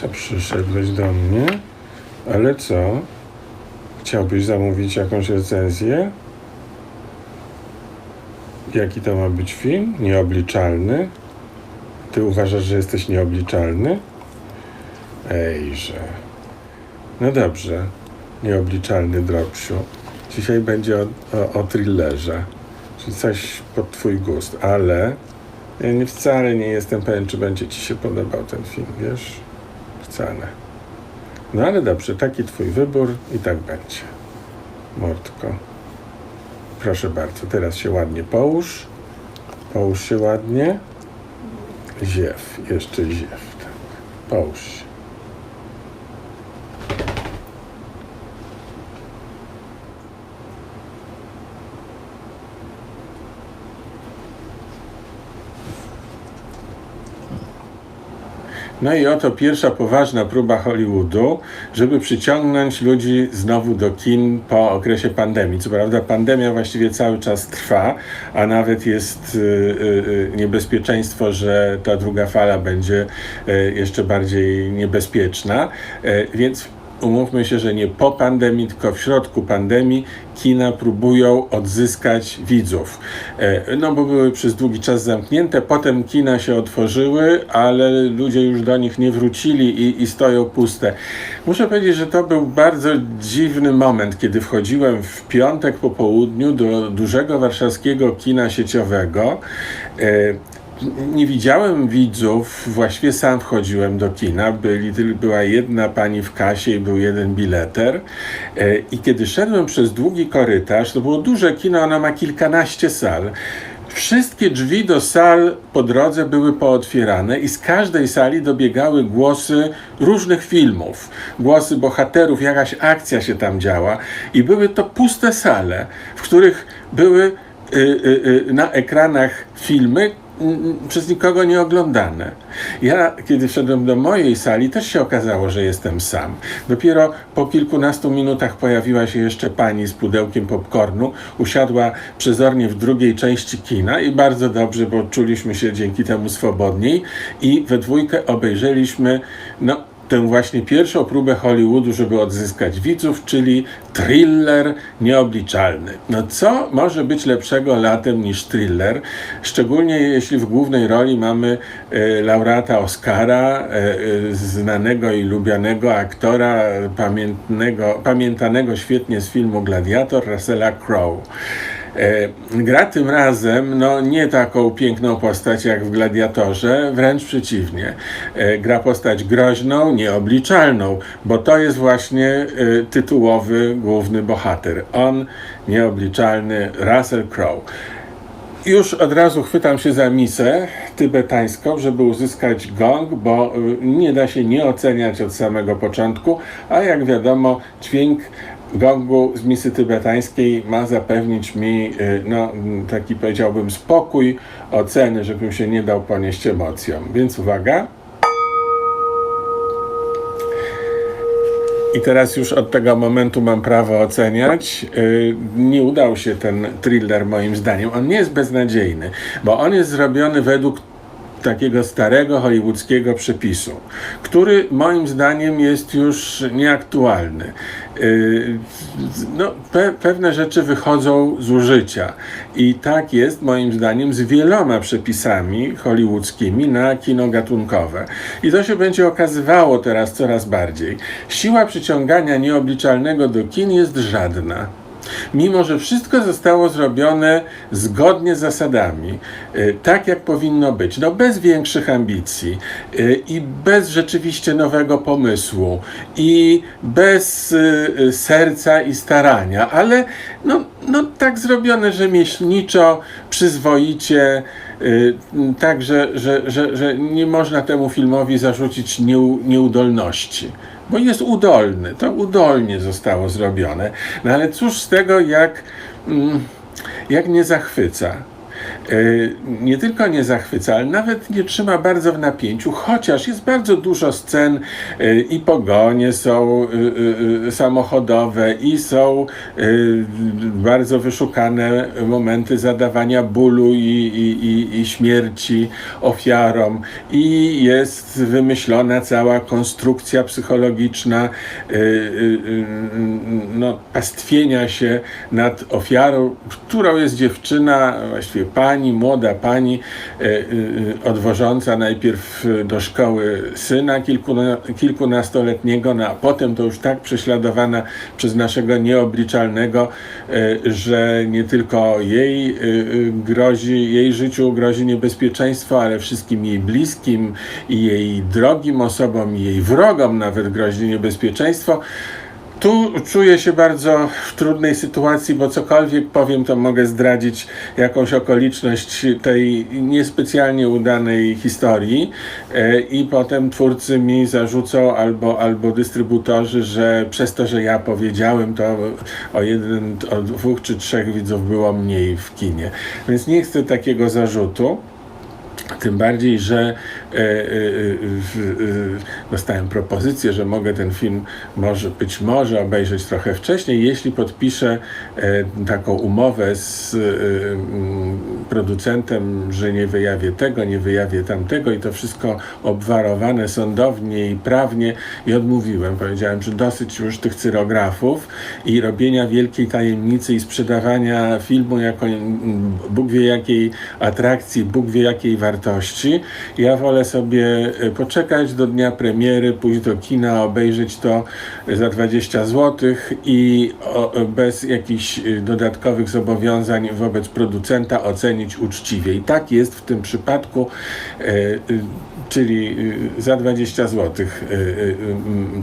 Co przyszedłeś do mnie? Ale co? Chciałbyś zamówić jakąś recenzję? Jaki to ma być film? Nieobliczalny? Ty uważasz, że jesteś nieobliczalny? Ejże. No dobrze, nieobliczalny Dropsiu. Dzisiaj będzie o, o, o thrillerze, czyli coś pod twój gust, ale ja nie, wcale nie jestem pewien, czy będzie ci się podobał ten film, wiesz? No ale dobrze, taki twój wybór i tak będzie. Mordko. Proszę bardzo, teraz się ładnie połóż. Połóż się ładnie. Ziew, jeszcze ziew. Tak. Połóż się. No i oto pierwsza poważna próba Hollywoodu, żeby przyciągnąć ludzi znowu do kin po okresie pandemii. Co prawda pandemia właściwie cały czas trwa, a nawet jest y, y, y, niebezpieczeństwo, że ta druga fala będzie jeszcze bardziej niebezpieczna, Y, więc umówmy się, że nie po pandemii, tylko w środku pandemii kina próbują odzyskać widzów. E, No bo były przez długi czas zamknięte, potem kina się otworzyły, ale ludzie już do nich nie wrócili i, i stoją puste. Muszę powiedzieć, że to był bardzo dziwny moment, kiedy wchodziłem w piątek po południu do dużego warszawskiego kina sieciowego. Nie widziałem widzów, właściwie sam wchodziłem do kina. Byli, była jedna pani w kasie i był jeden bileter. E, I kiedy szedłem przez długi korytarz, to było duże kino, ono ma kilkanaście sal. Wszystkie drzwi do sal po drodze były pootwierane i z każdej sali dobiegały głosy różnych filmów. Głosy bohaterów, jakaś akcja się tam działa i były to puste sale, w których były y, y, y, na ekranach filmy, przez nikogo nie oglądane. Ja, kiedy wszedłem do mojej sali, też się okazało, że jestem sam. Dopiero po kilkunastu minutach pojawiła się jeszcze pani z pudełkiem popcornu, usiadła przezornie w drugiej części kina i bardzo dobrze, bo czuliśmy się dzięki temu swobodniej i we dwójkę obejrzeliśmy, no, tę właśnie pierwszą próbę Hollywoodu, żeby odzyskać widzów, czyli thriller nieobliczalny. No co może być lepszego latem niż thriller? Szczególnie jeśli w głównej roli mamy e, laureata Oscara, e, e, znanego i lubianego aktora, pamiętnego, pamiętanego świetnie z filmu Gladiator, Russella Crowe. E, Gra tym razem no, nie taką piękną postać jak w Gladiatorze, wręcz przeciwnie. E, Gra postać groźną, nieobliczalną, bo to jest właśnie e, tytułowy główny bohater. On, nieobliczalny Russell Crowe. Już od razu chwytam się za misę tybetańską, żeby uzyskać gong, bo nie da się nie oceniać od samego początku, a jak wiadomo, dźwięk gongu z misy tybetańskiej ma zapewnić mi y, no, taki powiedziałbym spokój oceny, żebym się nie dał ponieść emocjom. Więc uwaga. I teraz już od tego momentu mam prawo oceniać. Yy, Nie udał się ten thriller moim zdaniem. On nie jest beznadziejny, bo on jest zrobiony według takiego starego hollywoodzkiego przepisu, który moim zdaniem jest już nieaktualny. Yy, No, pe pewne rzeczy wychodzą z użycia i tak jest moim zdaniem z wieloma przepisami hollywoodzkimi na kino gatunkowe. I to się będzie okazywało teraz coraz bardziej. Siła przyciągania nieobliczalnego do kin jest żadna. Mimo, że wszystko zostało zrobione zgodnie z zasadami, y, tak jak powinno być, no bez większych ambicji y, i bez rzeczywiście nowego pomysłu i bez y, serca i starania, ale no, no tak zrobione rzemieślniczo, przyzwoicie, tak, że, że, że, że nie można temu filmowi zarzucić nieu, nieudolności bo jest udolny. To udolnie zostało zrobione. No ale cóż z tego, jak, mm, jak nie zachwyca. Nie tylko nie zachwyca, ale nawet nie trzyma bardzo w napięciu, chociaż jest bardzo dużo scen i pogonie są samochodowe i są bardzo wyszukane momenty zadawania bólu i, i, i, i śmierci ofiarom. I jest wymyślona cała konstrukcja psychologiczna no, pastwienia się nad ofiarą, którą jest dziewczyna, właściwie pani, młoda pani, e, e, odwożąca najpierw do szkoły syna kilkuna, kilkunastoletniego, no a potem to już tak prześladowana przez naszego nieobliczalnego, e, że nie tylko jej grozi, jej życiu grozi niebezpieczeństwo, ale wszystkim jej bliskim i jej drogim osobom, i jej wrogom nawet grozi niebezpieczeństwo. Tu czuję się bardzo w trudnej sytuacji, bo cokolwiek powiem, to mogę zdradzić jakąś okoliczność tej niespecjalnie udanej historii e, i potem twórcy mi zarzucą albo, albo dystrybutorzy, że przez to, że ja powiedziałem, to o jeden, o dwóch czy trzech widzów było mniej w kinie. Więc nie chcę takiego zarzutu. Tym bardziej, że dostałem propozycję, że mogę ten film może być może obejrzeć trochę wcześniej, jeśli podpiszę taką umowę z producentem, że nie wyjawię tego, nie wyjawię tamtego i to wszystko obwarowane sądownie i prawnie i odmówiłem. Powiedziałem, że dosyć już tych cyrografów i robienia wielkiej tajemnicy i sprzedawania filmu jako Bóg wie jakiej atrakcji, Bóg wie jakiej wartości. Ja wolę sobie e, poczekać do dnia premiery, pójść do kina, obejrzeć to za 20 zł i bez jakichś e, dodatkowych zobowiązań wobec producenta ocenić uczciwie. I tak jest w tym przypadku e, czyli za 20 zł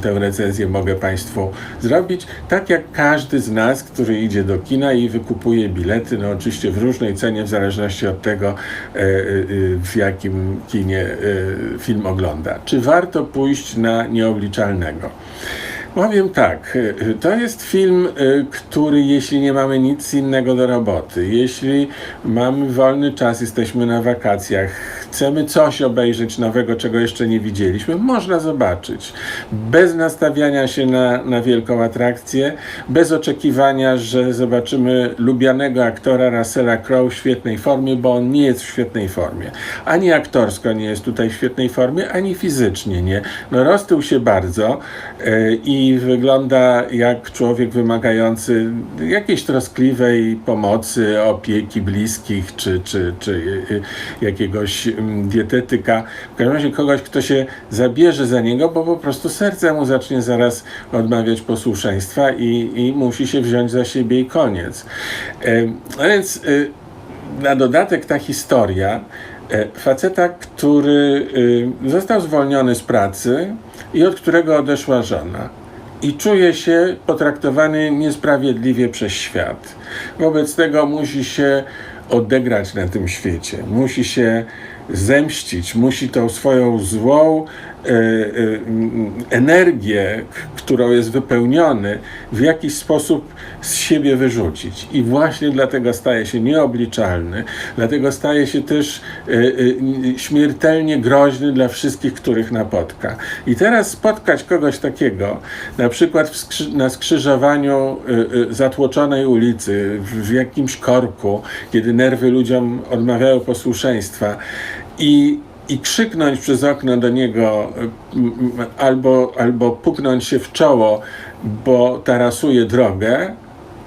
tę recenzję mogę Państwu zrobić. Tak jak każdy z nas, który idzie do kina i wykupuje bilety, no oczywiście w różnej cenie, w zależności od tego, w jakim kinie film ogląda. Czy warto pójść na nieobliczalnego? Powiem tak, to jest film, który jeśli nie mamy nic innego do roboty, jeśli mamy wolny czas, jesteśmy na wakacjach, chcemy coś obejrzeć nowego, czego jeszcze nie widzieliśmy, można zobaczyć. Bez nastawiania się na, na wielką atrakcję, bez oczekiwania, że zobaczymy lubianego aktora Russella Crowe w świetnej formie, bo on nie jest w świetnej formie. Ani aktorsko nie jest tutaj w świetnej formie, ani fizycznie nie. No roztył się bardzo yy, i wygląda jak człowiek wymagający jakiejś troskliwej pomocy, opieki bliskich, czy, czy, czy yy, jakiegoś dietetyka, w każdym razie kogoś, kto się zabierze za niego, bo po prostu serce mu zacznie zaraz odmawiać posłuszeństwa i, i musi się wziąć za siebie i koniec. A więc y, na dodatek ta historia e, faceta, który y, został zwolniony z pracy i od którego odeszła żona i czuje się potraktowany niesprawiedliwie przez świat. Wobec tego musi się odegrać na tym świecie, musi się zemścić, musi tą swoją złą e, e, energię, którą jest wypełniony, w jakiś sposób z siebie wyrzucić. I właśnie dlatego staje się nieobliczalny, dlatego staje się też e, śmiertelnie groźny dla wszystkich, których napotka. I teraz spotkać kogoś takiego, na przykład na skrzyżowaniu zatłoczonej ulicy, w jakimś korku, kiedy nerwy ludziom odmawiają posłuszeństwa, i, i krzyknąć przez okno do niego albo, albo puknąć się w czoło, bo tarasuje drogę,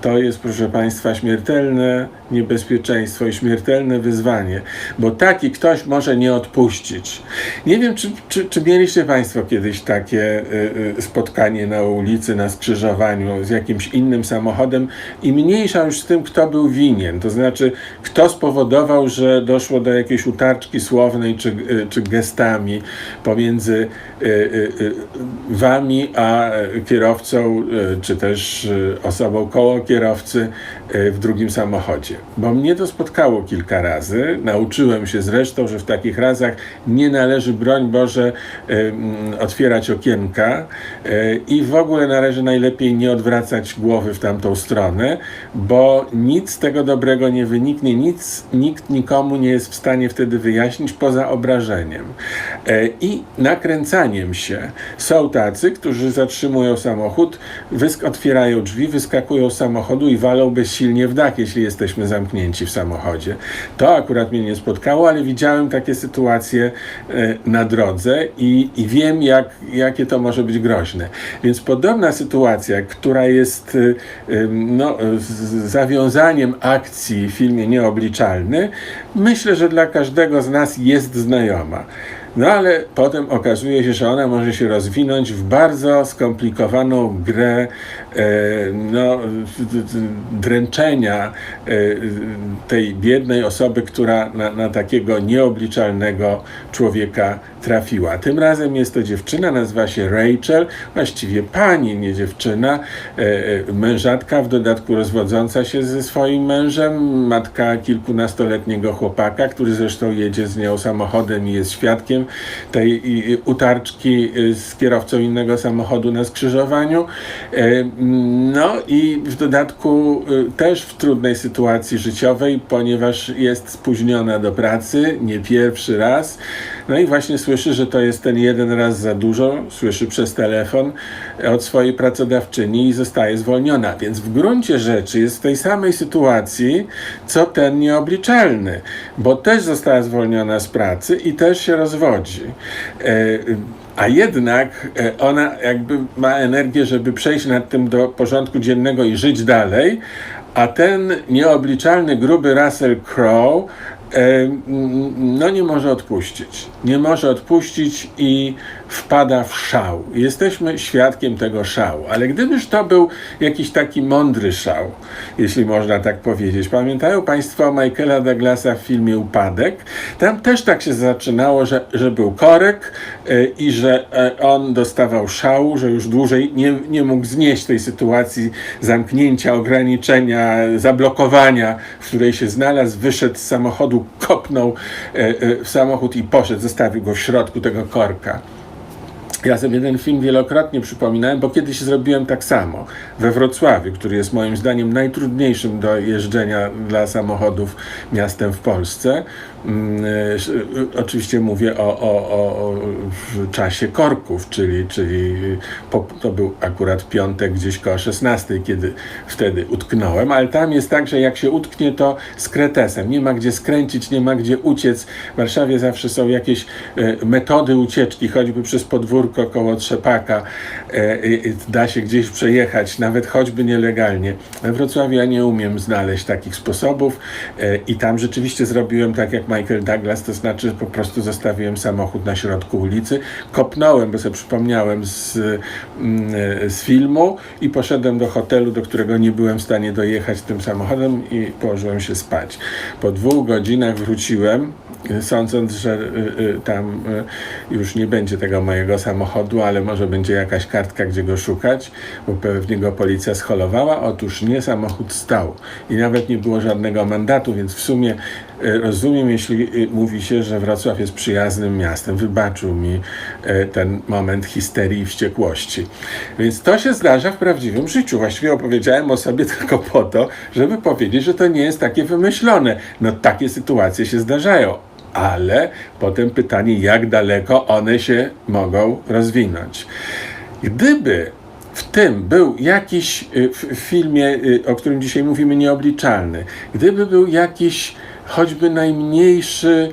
to jest, proszę Państwa, śmiertelne niebezpieczeństwo i śmiertelne wyzwanie, bo taki ktoś może nie odpuścić. Nie wiem, czy, czy, czy mieliście Państwo kiedyś takie y, y, spotkanie na ulicy, na skrzyżowaniu z jakimś innym samochodem i mniejsza już z tym, kto był winien, to znaczy, kto spowodował, że doszło do jakiejś utarczki słownej czy, y, czy gestami pomiędzy Wami a kierowcą, czy też osobą koło kierowcy, w drugim samochodzie. Bo mnie to spotkało kilka razy. Nauczyłem się zresztą, że w takich razach nie należy, broń Boże, e, mm, otwierać okienka e, i w ogóle należy najlepiej nie odwracać głowy w tamtą stronę, bo nic z tego dobrego nie wyniknie, nic, nikt nikomu nie jest w stanie wtedy wyjaśnić poza obrażeniem e, i nakręcaniem się. Są tacy, którzy zatrzymują samochód, wysk- otwierają drzwi, wyskakują z samochodu i walą bezsilnie w dach, jeśli jesteśmy zamknięci w samochodzie. To akurat mnie nie spotkało, ale widziałem takie sytuacje e, na drodze i, i wiem, jak, jakie to może być groźne. Więc podobna sytuacja, która jest e, no, zawiązaniem akcji w filmie Nieobliczalny, myślę, że dla każdego z nas jest znajoma. No ale potem okazuje się, że ona może się rozwinąć w bardzo skomplikowaną grę e, no, dręczenia e, tej biednej osoby, która na, na takiego nieobliczalnego człowieka trafiła. Tym razem jest to dziewczyna, nazywa się Rachel, właściwie pani, nie dziewczyna, e, mężatka, w dodatku rozwodząca się ze swoim mężem, matka kilkunastoletniego chłopaka, który zresztą jedzie z nią samochodem i jest świadkiem tej utarczki y, z kierowcą innego samochodu na skrzyżowaniu. E, No i w dodatku y, też w trudnej sytuacji życiowej, ponieważ jest spóźniona do pracy, nie pierwszy raz. No i właśnie słyszy, że to jest ten jeden raz za dużo, słyszy przez telefon od swojej pracodawczyni i zostaje zwolniona. Więc w gruncie rzeczy jest w tej samej sytuacji, co ten nieobliczalny, bo też została zwolniona z pracy i też się rozwodzi. E, a jednak e, ona jakby ma energię, żeby przejść nad tym do porządku dziennego i żyć dalej, a ten nieobliczalny, gruby Russell Crowe e, no nie może odpuścić. Nie może odpuścić i wpada w szał. Jesteśmy świadkiem tego szału. Ale gdybyż to był jakiś taki mądry szał, jeśli można tak powiedzieć. Pamiętają Państwo Michaela Douglasa w filmie Upadek? Tam też tak się zaczynało, że, że był korek e, i że e, on dostawał szału, że już dłużej nie, nie mógł znieść tej sytuacji zamknięcia, ograniczenia, zablokowania, w której się znalazł, wyszedł z samochodu, kopnął e, w samochód i poszedł, zostawił go w środku tego korka. Ja sobie ten film wielokrotnie przypominałem, bo kiedyś zrobiłem tak samo we Wrocławiu, który jest moim zdaniem najtrudniejszym do jeżdżenia dla samochodów miastem w Polsce. Mm, sz- e, Oczywiście mówię o, o, o, czasie korków, czyli, czyli po, to był akurat piątek gdzieś koło 16, kiedy wtedy utknąłem, ale tam jest tak, że jak się utknie, to z kretesem. Nie ma gdzie skręcić, nie ma gdzie uciec. W Warszawie zawsze są jakieś e, metody ucieczki, choćby przez podwórko koło Trzepaka. E, da się gdzieś przejechać, nawet choćby nielegalnie. We Wrocławiu ja nie umiem znaleźć takich sposobów e, i tam rzeczywiście zrobiłem tak jak Michael Douglas, to znaczy po prostu zostawiłem samochód na środku ulicy, kopnąłem, bo sobie przypomniałem z, mm, e, z filmu i poszedłem do hotelu, do którego nie byłem w stanie dojechać tym samochodem i położyłem się spać. Po dwóch godzinach wróciłem, e, sądząc, że e, tam już nie będzie tego mojego samochodu, ale może będzie jakaś kartka, gdzie go szukać, bo pewnie go policja scholowała. Otóż nie, samochód stał i nawet nie było żadnego mandatu, więc w sumie rozumiem, jeśli e, mówi się, że Wrocław jest przyjaznym miastem. Wybaczył mi e, ten moment histerii i wściekłości. Więc to się zdarza w prawdziwym życiu. Właściwie opowiedziałem o sobie tylko po to, żeby powiedzieć, że to nie jest takie wymyślone. No takie sytuacje się zdarzają ale potem pytanie, jak daleko one się mogą rozwinąć. Gdyby w tym był jakiś, w filmie, o którym dzisiaj mówimy, nieobliczalny, gdyby był jakiś choćby najmniejszy,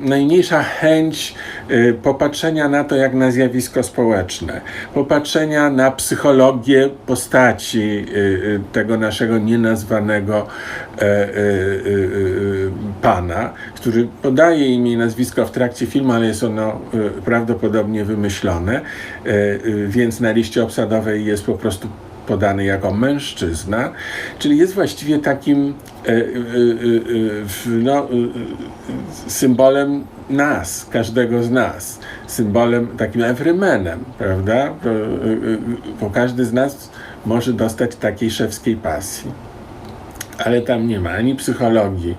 najmniejsza chęć y, popatrzenia na to, jak na zjawisko społeczne, popatrzenia na psychologię postaci y, y, tego naszego nienazwanego e, e, e, pana, który podaje imię i nazwisko w trakcie filmu, ale jest ono prawdopodobnie wymyślone, więc na liście obsadowej jest po prostu podany jako mężczyzna, czyli jest właściwie takim e, e, e, no, symbolem nas, każdego z nas, symbolem takim everymanem, prawda? Bo każdy z nas może dostać takiej szewskiej pasji. Ale tam nie ma ani psychologii,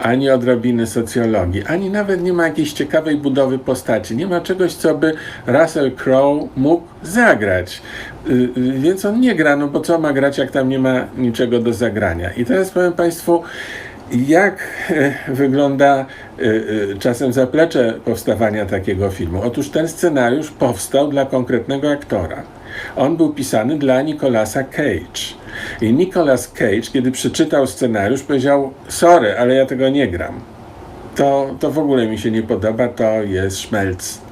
ani odrobiny socjologii, ani nawet nie ma jakiejś ciekawej budowy postaci. Nie ma czegoś, co by Russell Crowe mógł zagrać. Y, y, Więc on nie gra, no bo co ma grać, jak tam nie ma niczego do zagrania. I teraz powiem Państwu, jak e, wygląda e, e, czasem zaplecze powstawania takiego filmu? Otóż ten scenariusz powstał dla konkretnego aktora. On był pisany dla Nicolasa Cage. I Nicolas Cage, kiedy przeczytał scenariusz, powiedział: Sorry, ale ja tego nie gram. To, to w ogóle mi się nie podoba, to jest szmelc.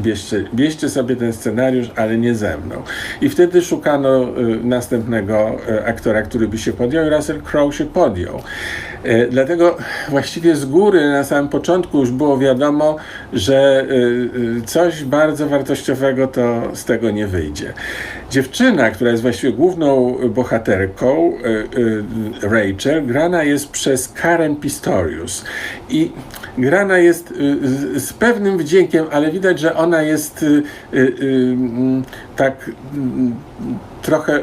Bierzcie, bierzcie sobie ten scenariusz, ale nie ze mną. I wtedy szukano y, następnego y, aktora, który by się podjął, i Russell Crowe się podjął. Y, dlatego właściwie z góry na samym początku już było wiadomo, że y, y, coś bardzo wartościowego to z tego nie wyjdzie. Dziewczyna, która jest właściwie główną bohaterką, y, y, Rachel, grana jest przez Karen Pistorius. I grana jest y, z, pewnym wdziękiem, ale widać, że ona jest y, y, mm, tak mm, trochę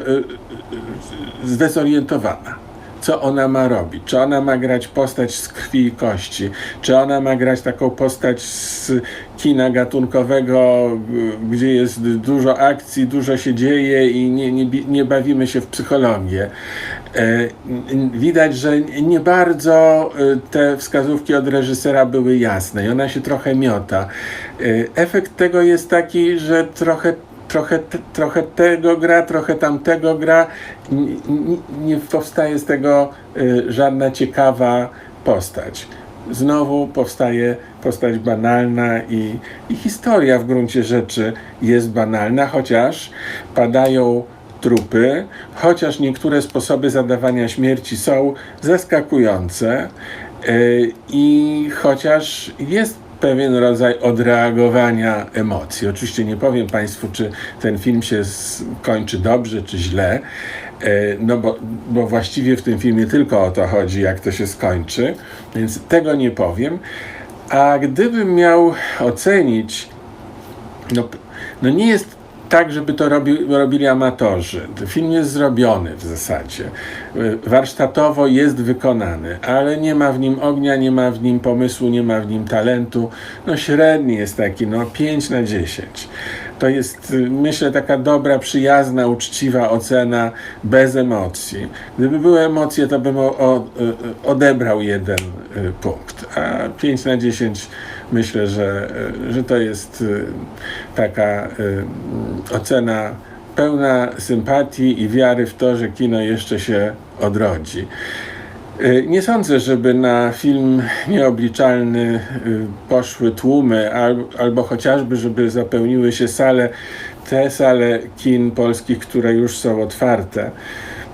zdezorientowana co ona ma robić. Czy ona ma grać postać z krwi i kości? Czy ona ma grać taką postać z kina gatunkowego, g- gdzie jest dużo akcji, dużo się dzieje i nie, nie, nie bawimy się w psychologię? E, Widać, że nie bardzo e, te wskazówki od reżysera były jasne i ona się trochę miota. E, Efekt tego jest taki, że trochę trochę, trochę tego gra, trochę tamtego gra. N- n- Nie powstaje z tego y, żadna ciekawa postać. Znowu powstaje postać banalna i, i historia w gruncie rzeczy jest banalna, chociaż padają trupy, chociaż niektóre sposoby zadawania śmierci są zaskakujące y, i chociaż jest pewien rodzaj odreagowania emocji. Oczywiście nie powiem Państwu, czy ten film się skończy dobrze, czy źle, e, no bo, bo właściwie w tym filmie tylko o to chodzi, jak to się skończy, więc tego nie powiem. A gdybym miał ocenić, no, no nie jest tak, żeby to robi, robili amatorzy. Film jest zrobiony w zasadzie. Warsztatowo jest wykonany, ale nie ma w nim ognia, nie ma w nim pomysłu, nie ma w nim talentu. No średni jest taki, no 5 na 10. To jest, myślę, taka dobra, przyjazna, uczciwa ocena, bez emocji. Gdyby były emocje, to bym o, o, odebrał jeden y, punkt, a 5 na 10 myślę, że, że to jest y, taka y, ocena pełna sympatii i wiary w to, że kino jeszcze się odrodzi. Y, Nie sądzę, żeby na film nieobliczalny poszły tłumy, al- albo chociażby, żeby zapełniły się sale, te sale kin polskich, które już są otwarte.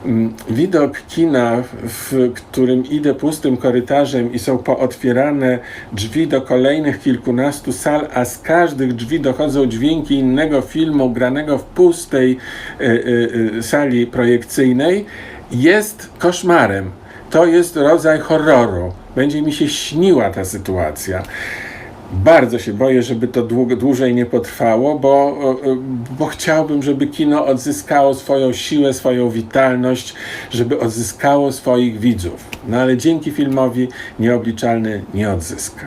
Mm, Widok kina, w którym idę pustym korytarzem i są pootwierane drzwi do kolejnych kilkunastu sal, a z każdych drzwi dochodzą dźwięki innego filmu granego w pustej y, y, y, sali projekcyjnej, jest koszmarem. To jest rodzaj horroru. Będzie mi się śniła ta sytuacja. Bardzo się boję, żeby to dłu- dłużej nie potrwało, bo, o, o, bo chciałbym, żeby kino odzyskało swoją siłę, swoją witalność, żeby odzyskało swoich widzów. No ale dzięki filmowi nieobliczalny nie odzyska.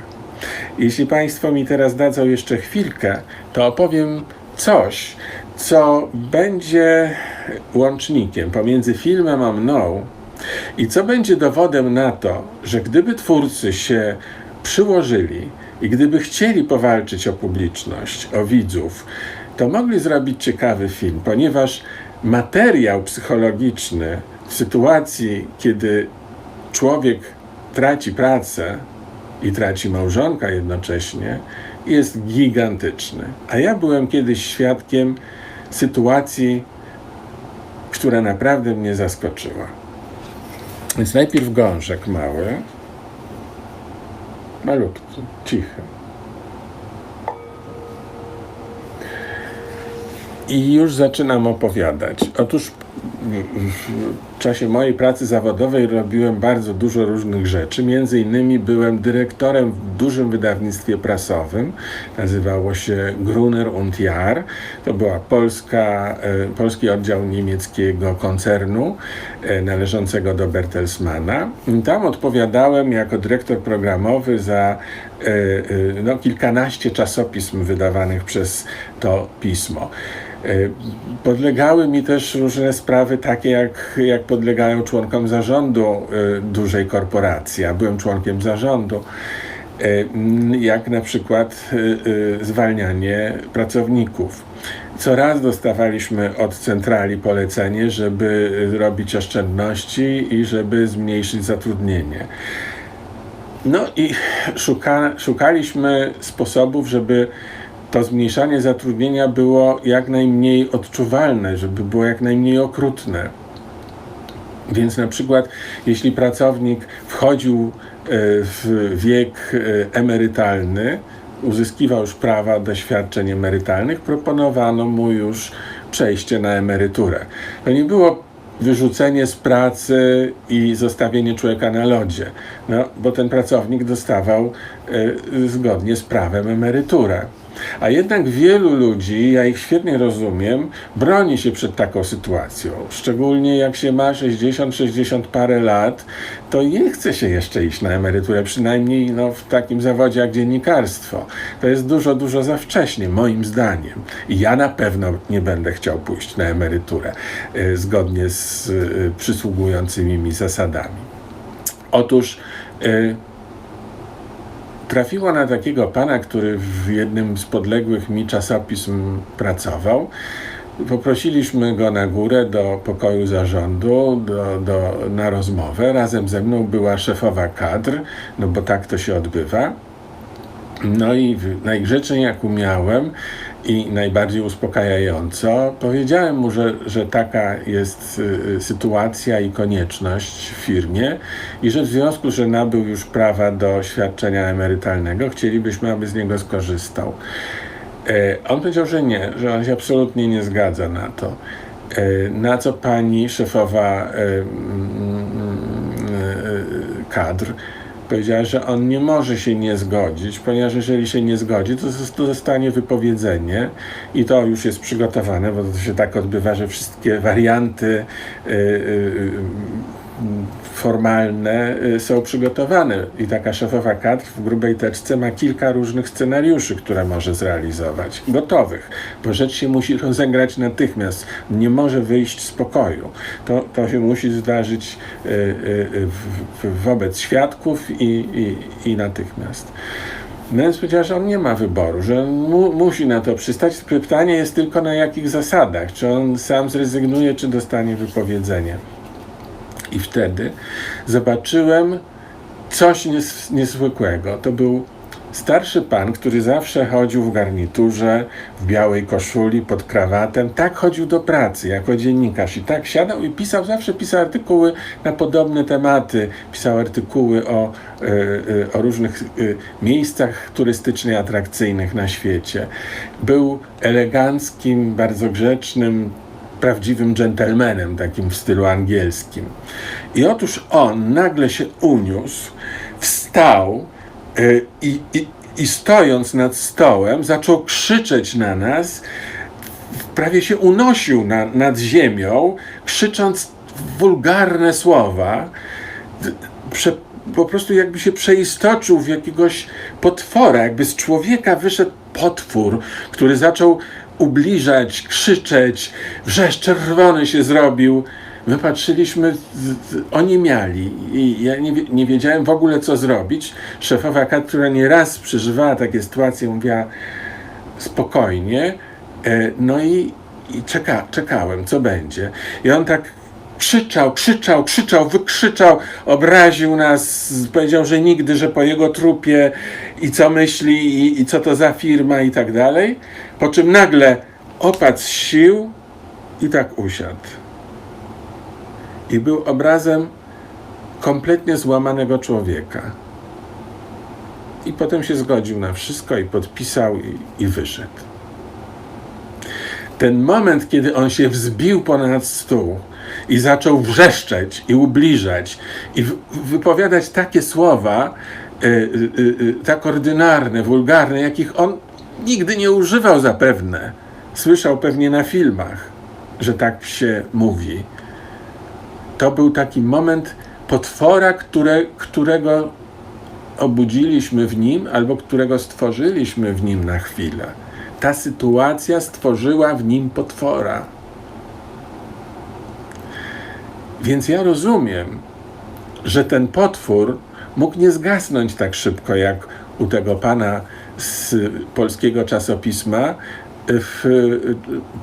Jeśli Państwo mi teraz dadzą jeszcze chwilkę, to opowiem coś, co będzie łącznikiem pomiędzy filmem a mną i co będzie dowodem na to, że gdyby twórcy się przyłożyli i gdyby chcieli powalczyć o publiczność, o widzów, to mogli zrobić ciekawy film, ponieważ materiał psychologiczny w sytuacji, kiedy człowiek traci pracę i traci małżonka jednocześnie, jest gigantyczny. A ja byłem kiedyś świadkiem sytuacji, która naprawdę mnie zaskoczyła. Więc najpierw gążek mały, malutki, cichy. I już zaczynam opowiadać. Otóż w czasie mojej pracy zawodowej robiłem bardzo dużo różnych rzeczy. Między innymi byłem dyrektorem w dużym wydawnictwie prasowym. Nazywało się Gruner und Jahr. To była polska, e, polski oddział niemieckiego koncernu e, należącego do Bertelsmana. Tam odpowiadałem jako dyrektor programowy za e, no, kilkanaście czasopism wydawanych przez to pismo. E, Podlegały mi też różne sprawy, takie jak, jak podlegają członkom zarządu e, dużej korporacji. Ja byłem członkiem zarządu, e, jak na przykład zwalnianie pracowników. Co raz dostawaliśmy od centrali polecenie, żeby robić oszczędności i żeby zmniejszyć zatrudnienie. No i szuka, szukaliśmy sposobów, żeby to zmniejszanie zatrudnienia było jak najmniej odczuwalne, żeby było jak najmniej okrutne. Więc na przykład, jeśli pracownik wchodził e, w wiek e, emerytalny, uzyskiwał już prawa do świadczeń emerytalnych, proponowano mu już przejście na emeryturę. To nie było wyrzucenie z pracy i zostawienie człowieka na lodzie, no, bo ten pracownik dostawał e, zgodnie z prawem emeryturę. A jednak wielu ludzi, ja ich świetnie rozumiem, broni się przed taką sytuacją. Szczególnie jak się ma 60-60 parę lat, to nie chce się jeszcze iść na emeryturę, przynajmniej no, w takim zawodzie jak dziennikarstwo. To jest dużo, dużo za wcześnie, moim zdaniem. I ja na pewno nie będę chciał pójść na emeryturę y, zgodnie z y, przysługującymi mi zasadami. Otóż y, trafiło na takiego pana, który w jednym z podległych mi czasopism pracował. Poprosiliśmy go na górę do pokoju zarządu do, do, na rozmowę. Razem ze mną była szefowa kadr, no bo tak to się odbywa. No i najgrzeczniej jak umiałem i najbardziej uspokajająco powiedziałem mu, że, że taka jest y, y, sytuacja i konieczność w firmie i że w związku, że nabył już prawa do świadczenia emerytalnego, chcielibyśmy, aby z niego skorzystał. E, On powiedział, że nie, że on się absolutnie nie zgadza na to. E, Na co pani szefowa e, kadr powiedziała, że on nie może się nie zgodzić, ponieważ jeżeli się nie zgodzi, to to zostanie wypowiedzenie i to już jest przygotowane, bo to się tak odbywa, że wszystkie warianty y, y, y, formalne y, są przygotowane i taka szefowa kadr w grubej teczce ma kilka różnych scenariuszy, które może zrealizować, gotowych, bo rzecz się musi rozegrać natychmiast, nie może wyjść z pokoju. To, to się musi zdarzyć y, y, wobec świadków i, i, i natychmiast. No więc powiedziała, że on nie ma wyboru, że mu, musi na to przystać. Pytanie jest tylko na jakich zasadach, czy on sam zrezygnuje, czy dostanie wypowiedzenie. I wtedy zobaczyłem coś nies- niezwykłego. To był starszy pan, który zawsze chodził w garniturze, w białej koszuli, pod krawatem. Tak chodził do pracy jako dziennikarz i tak siadał i pisał, zawsze pisał artykuły na podobne tematy. Pisał artykuły o, y, y, o różnych y, miejscach turystycznie atrakcyjnych na świecie. Był eleganckim, bardzo grzecznym, prawdziwym dżentelmenem, takim w stylu angielskim. I otóż on nagle się uniósł, wstał y, i, i, i stojąc nad stołem zaczął krzyczeć na nas, prawie się unosił na, nad ziemią, krzycząc wulgarne słowa. Prze, po prostu jakby się przeistoczył w jakiegoś potwora, jakby z człowieka wyszedł potwór, który zaczął ubliżać, krzyczeć, wrzeszcz czerwony się zrobił. My patrzyliśmy, oni miali i ja nie, nie wiedziałem w ogóle co zrobić. Szefowa kat, która nieraz przeżywała takie sytuacje, mówiła spokojnie, e, no i, i czeka, czekałem, co będzie. I on tak krzyczał, krzyczał, krzyczał, wykrzyczał, obraził nas, powiedział, że nigdy, że po jego trupie i co myśli i, i co to za firma i tak dalej. Po czym nagle opadł z sił i tak usiadł. I był obrazem kompletnie złamanego człowieka. I potem się zgodził na wszystko i podpisał i, i wyszedł. ten moment, kiedy on się wzbił ponad stół i zaczął wrzeszczeć i ubliżać i wypowiadać takie słowa, y, y, y, tak ordynarne, wulgarne, jakich on nigdy nie używał zapewne. Słyszał pewnie na filmach, że tak się mówi. To był taki moment potwora, które, którego obudziliśmy w nim albo którego stworzyliśmy w nim na chwilę. Ta sytuacja stworzyła w nim potwora. Więc ja rozumiem, że ten potwór mógł nie zgasnąć tak szybko, jak u tego pana z polskiego czasopisma w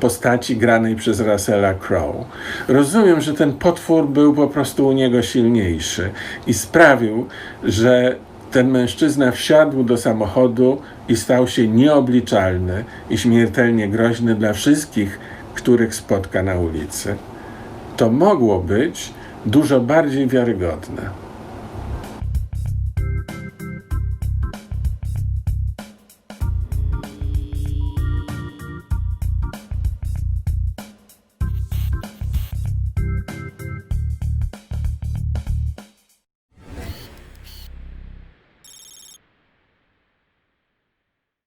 postaci granej przez Russella Crowe. Rozumiem, że ten potwór był po prostu u niego silniejszy i sprawił, że ten mężczyzna wsiadł do samochodu i stał się nieobliczalny i śmiertelnie groźny dla wszystkich, których spotka na ulicy. To mogło być dużo bardziej wiarygodne.